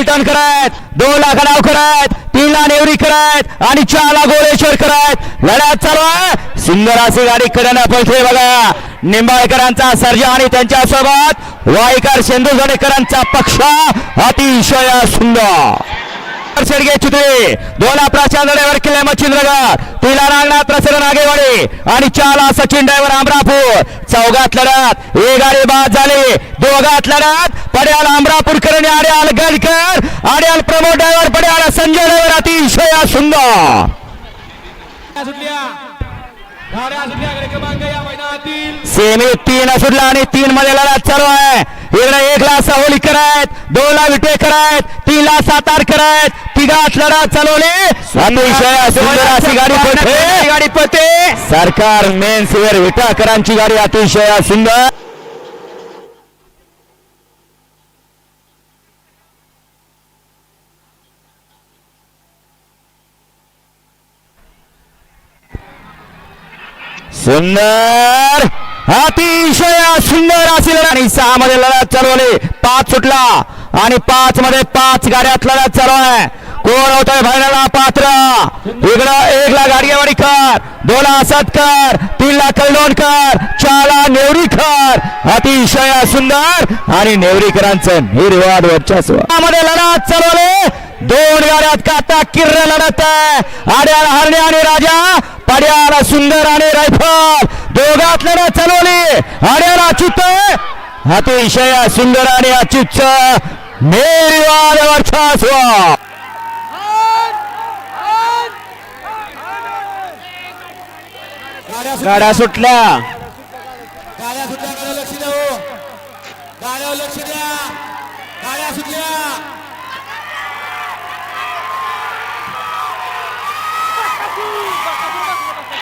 पलटण करत दोन लाख डाव करत तीन ला नेवरी करत आणि चार ला गोळेश्वर करत लढ्यात चालू आहे. सुंदर अशी गाडी कडे पळते बघा. निंबाळकरांचा सर्जा आणि त्यांच्यासोबत वाईकर शेंदुरगडेकरांचा पक्ष अतिशय सुंदर. शेडगे चित्रे दोला प्रशांत ड्रायव्हर किल्ले मच्छिंद्रगड. तिला नागनाथ प्रसरण आगेवाडी आणि चाला सचिन ड्रायव्हर अमरापूर चौघात लढत. एक बाद झाले. दोघात लढत. पड्याल अमरापूरकर आणि आड्याल गडकर आड्याल प्रमोद ड्रायव्हर पड्याल संजय ड्रायव्हर अतिशय सुंदर. सेमी तीन सुटला आणि तीन मध्ये लढत चालू आहे. इकडे एक ला सहोली करत दोन ला विटे करत तीन ला सातार करत तिघात लढत चालवली. अतिशय गाडी पळते गाडी सरकार मेन सिव्हर विटाकरांची गाडी अतिशय सुंदर. सुंदर अतिशय सुंदर अशी लढत आणि सहा मध्ये लढत चालवली पाच सुटला आणि पाच मध्ये पाच गाड्यात लढत चालू कोण होतोय भरण्याला पात्र? इकडं एक ला गाडगेवाडीकर दोन ला सतकर तीन ला कल्लोणकर चार ला नेवरीकर अतिशय सुंदर आणि नेवरीकरांचं निर्वाद वर्चस्व. मध्ये लढत चालवले दोन गाड्यात काटा किर्र लढत आहे. आड्याला हरणे आणि राजा पड्याला सुंदर आणि रायफल. दोघात लढत चालवली आड्याला अच्युत अतिशय सुंदर आणि अच्युत निर्वाद वर्चस्व गाड्या सुटल्या. गाड्या सुटल्या लक्ष देऊ गाड्या लक्ष द्या गाड्यावर लक्ष द्या. गाड्या सुटल्या.